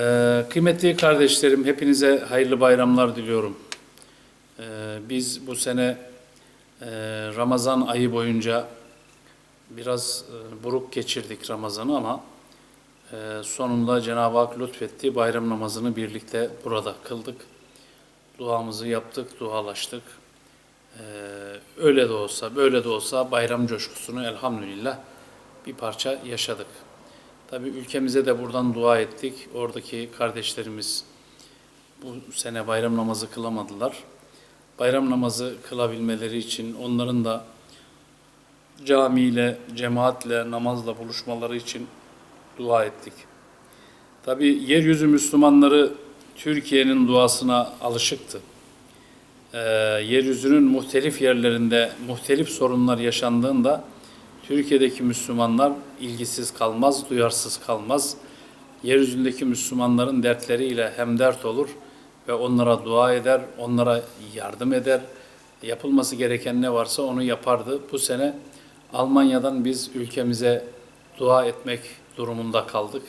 Ee, kıymetli kardeşlerim, hepinize hayırlı bayramlar diliyorum. Ee, biz bu sene e, Ramazan ayı boyunca biraz e, buruk geçirdik Ramazan'ı ama e, sonunda Cenab-ı Hak lütfetti. Bayram namazını birlikte burada kıldık. Duamızı yaptık, dualaştık. Ee, öyle de olsa, böyle de olsa bayram coşkusunu elhamdülillah bir parça yaşadık. Tabii ülkemize de buradan dua ettik. Oradaki kardeşlerimiz bu sene bayram namazı kılamadılar. Bayram namazı kılabilmeleri için onların da camiyle, cemaatle, namazla buluşmaları için dua ettik. Tabii yeryüzü Müslümanları Türkiye'nin duasına alışıktı. Ee, yeryüzünün muhtelif yerlerinde muhtelif sorunlar yaşandığında Türkiye'deki Müslümanlar ilgisiz kalmaz, duyarsız kalmaz. Yeryüzündeki Müslümanların dertleriyle hemdert olur ve onlara dua eder, onlara yardım eder. Yapılması gereken ne varsa onu yapardı. Bu sene Almanya'dan biz ülkemize dua etmek durumunda kaldık.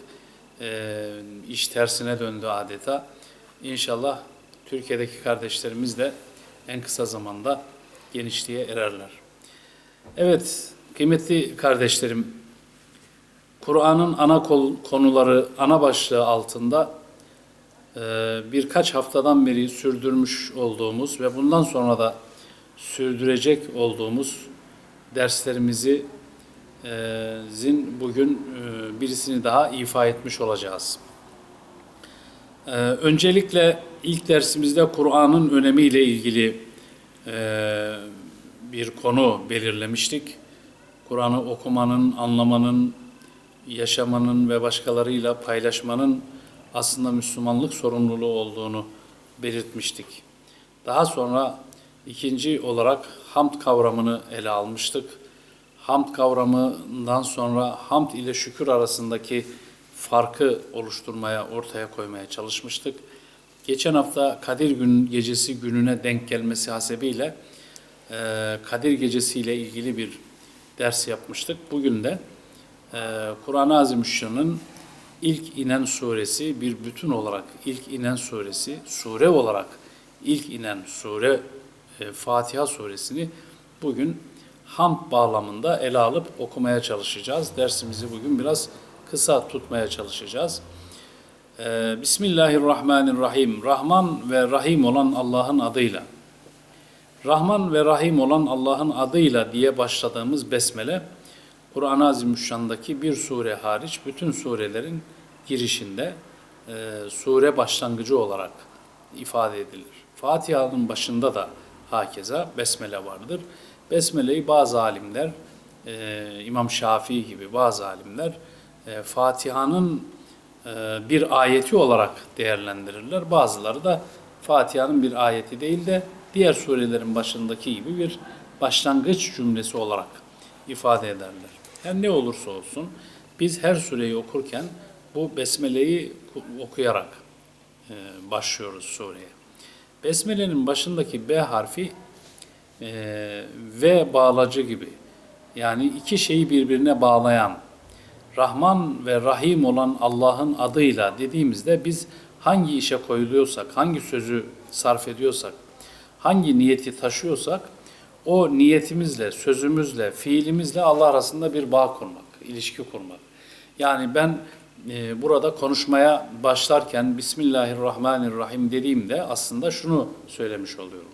Ee, iş tersine döndü adeta. İnşallah Türkiye'deki kardeşlerimiz de en kısa zamanda genişliğe ererler. Evet, kıymetli kardeşlerim, Kur'an'ın ana konuları, ana başlığı altında e, birkaç haftadan beri sürdürmüş olduğumuz ve bundan sonra da sürdürecek olduğumuz derslerimizi e, zin bugün e, birisini daha ifa etmiş olacağız. Öncelikle ilk dersimizde Kur'an'ın önemiyle ilgili bir konu belirlemiştik. Kur'an'ı okumanın, anlamanın, yaşamanın ve başkalarıyla paylaşmanın aslında Müslümanlık sorumluluğu olduğunu belirtmiştik. Daha sonra ikinci olarak hamd kavramını ele almıştık. Hamd kavramından sonra hamd ile şükür arasındaki farkı oluşturmaya, ortaya koymaya çalışmıştık. Geçen hafta Kadir gün gecesi gününe denk gelmesi hasebiyle Kadir Gecesi ile ilgili bir ders yapmıştık. Bugün de e, Kur'an-ı Azimüşşan'ın ilk inen suresi bir bütün olarak ilk inen suresi, sure olarak ilk inen sure e, Fatiha suresini bugün hamd bağlamında ele alıp okumaya çalışacağız. Dersimizi bugün biraz kısa tutmaya çalışacağız. Ee, Bismillahirrahmanirrahim. Rahman ve Rahim olan Allah'ın adıyla. Rahman ve Rahim olan Allah'ın adıyla diye başladığımız besmele Kur'an-ı Azimüşşan'daki bir sure hariç bütün surelerin girişinde e, sure başlangıcı olarak ifade edilir. Fatiha'nın başında da hakeza besmele vardır. Besmele'yi bazı alimler, e, İmam Şafii gibi bazı alimler e, Fatiha'nın e, bir ayeti olarak değerlendirirler. Bazıları da Fatiha'nın bir ayeti değil de diğer surelerin başındaki gibi bir başlangıç cümlesi olarak ifade ederler. Her ne olursa olsun biz her sureyi okurken bu besmeleyi okuyarak e, başlıyoruz sureye. Besmelenin başındaki B harfi e, ve bağlacı gibi yani iki şeyi birbirine bağlayan Rahman ve Rahim olan Allah'ın adıyla dediğimizde biz hangi işe koyuluyorsak, hangi sözü sarf ediyorsak, hangi niyeti taşıyorsak o niyetimizle, sözümüzle, fiilimizle Allah arasında bir bağ kurmak, ilişki kurmak. Yani ben e, burada konuşmaya başlarken Bismillahirrahmanirrahim dediğimde aslında şunu söylemiş oluyorum.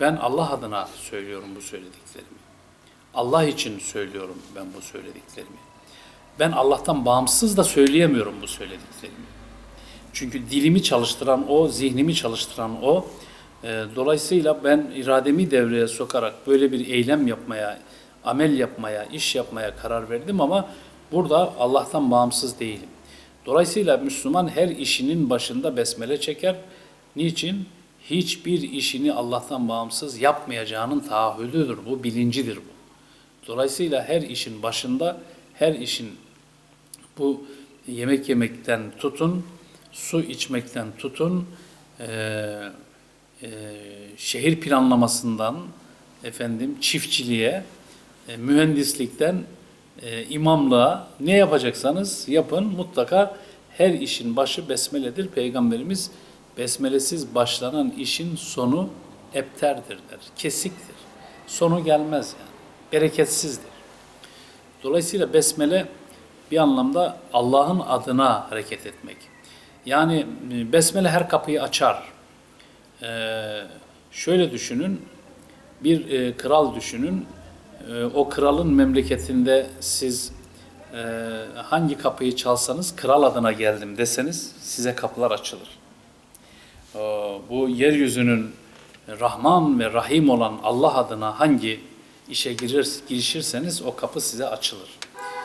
Ben Allah adına söylüyorum bu söylediklerimi. Allah için söylüyorum ben bu söylediklerimi. Ben Allah'tan bağımsız da söyleyemiyorum bu söylediklerimi. Çünkü dilimi çalıştıran o, zihnimi çalıştıran o. E, dolayısıyla ben irademi devreye sokarak böyle bir eylem yapmaya, amel yapmaya, iş yapmaya karar verdim ama burada Allah'tan bağımsız değilim. Dolayısıyla Müslüman her işinin başında besmele çeker. Niçin? Hiçbir işini Allah'tan bağımsız yapmayacağının taahhüdüdür bu, bilincidir bu. Dolayısıyla her işin başında, her işin bu yemek yemekten tutun, su içmekten tutun, e, e, şehir planlamasından efendim çiftçiliğe, e, mühendislikten e, imamlığa ne yapacaksanız yapın mutlaka Her işin başı besmeledir. Peygamberimiz besmelesiz başlanan işin sonu epterdir der. Kesiktir. Sonu gelmez yani. Bereketsizdir. Dolayısıyla besmele bir anlamda Allah'ın adına hareket etmek. Yani e, besmele her kapıyı açar. Ee, şöyle düşünün, bir e, kral düşünün. E, o kralın memleketinde siz e, hangi kapıyı çalsanız kral adına geldim deseniz size kapılar açılır. E, bu yeryüzünün Rahman ve Rahim olan Allah adına hangi işe girir, girişirseniz o kapı size açılır.